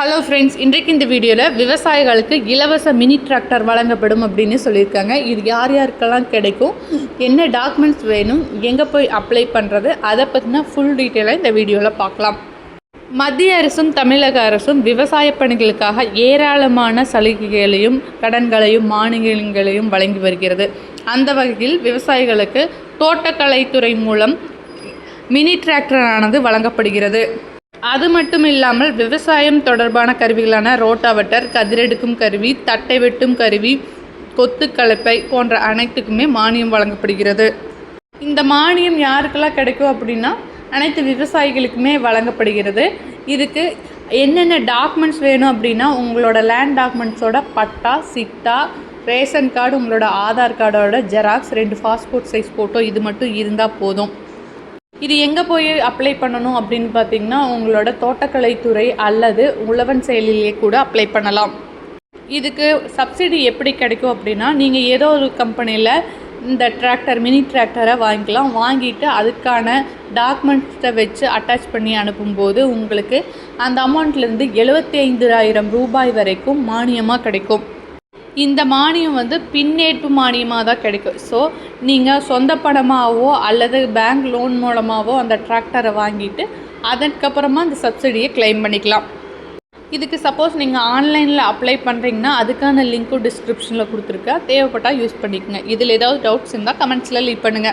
Hello friends இன்றைக்கு இந்த வீடியோவில் விவசாயிகளுக்கு இலவச மினி டிராக்டர் வழங்கப்படும் அப்படின்னு சொல்லியிருக்காங்க. இது யார் யாருக்கெல்லாம் கிடைக்கும்? என்ன டாக்குமெண்ட்ஸ் வேணும்? எங்கே போய் அப்ளை பண்ணுறது அதை பற்றின ஃபுல் டீட்டெயிலாக இந்த வீடியோவில் பார்க்கலாம். மத்திய அரசும் தமிழக அரசும் விவசாய பணிகளுக்காக ஏராளமான சலுகைகளையும் கடன்களையும் மானியங்களையும் வழங்கி வருகிறது. அந்த வகையில் விவசாயிகளுக்கு தோட்டக்கலைத்துறை மூலம் மினி டிராக்டரானது வழங்கப்படுகிறது. அது மட்டும் இல்லாமல் விவசாயம் தொடர்பான கருவிகளான ரோட்டாவட்டர் கதிரெடுக்கும் கருவி தட்டை வெட்டும் கருவி கொத்து கலப்பை போன்ற அனைத்துக்குமே மானியம் வழங்கப்படுகிறது. இந்த மானியம் யாருக்கெல்லாம் கிடைக்கும் அப்படின்னா அனைத்து விவசாயிகளுக்குமே வழங்கப்படுகிறது. இதுக்கு என்னென்ன டாக்குமெண்ட்ஸ் வேணும் அப்படின்னா உங்களோட land டாக்குமெண்ட்ஸோட patta chitta ration card உங்களோட ஆதார் கார்டோட ஜெராக்ஸ் ரெண்டு பாஸ்போர்ட் சைஸ் ஃபோட்டோ இது மட்டும் இருந்தால் போதும். இது எங்கே போய் அப்ளை பண்ணணும் அப்படின்னு பார்த்தீங்கன்னா உங்களோட தோட்டக்கலைத்துறை அல்லது உழவன் செயலிலேயே கூட அப்ளை பண்ணலாம். இதுக்கு சப்சிடி எப்படி கிடைக்கும் அப்படின்னா நீங்கள் ஏதோ ஒரு கம்பெனியில் இந்த டிராக்டர் மினி டிராக்டரை வாங்கிக்கலாம். வாங்கிட்டு அதுக்கான டாக்குமெண்ட்ஸை வச்சு அட்டாச் பண்ணி அனுப்பும்போது உங்களுக்கு அந்த அமௌண்ட்லேருந்து எழுபத்தி ஐந்தாயிரம் ரூபாய் வரைக்கும் மானியமாக கிடைக்கும். இந்த மானியம் வந்து பின்னேற்பு மானியமாக தான் கிடைக்கும். ஸோ நீங்கள் சொந்த பணமாகவோ அல்லது பேங்க் லோன் மூலமாகவோ அந்த டிராக்டரை வாங்கிட்டு அதுக்கப்புறமா அந்த சப்சிடியை கிளைம் பண்ணிக்கலாம். இதுக்கு சப்போஸ் நீங்கள் ஆன்லைனில் அப்ளை பண்ணுறீங்கன்னா அதுக்கான லிங்க்கும் டிஸ்கிரிப்ஷனில் கொடுத்துருக்கேன் தேவைப்பட்டால் யூஸ் பண்ணிக்கோங்க. இதில் ஏதாவது டவுட்ஸ் இருந்தால் கமெண்ட்ஸில் லீவ் பண்ணுங்கள்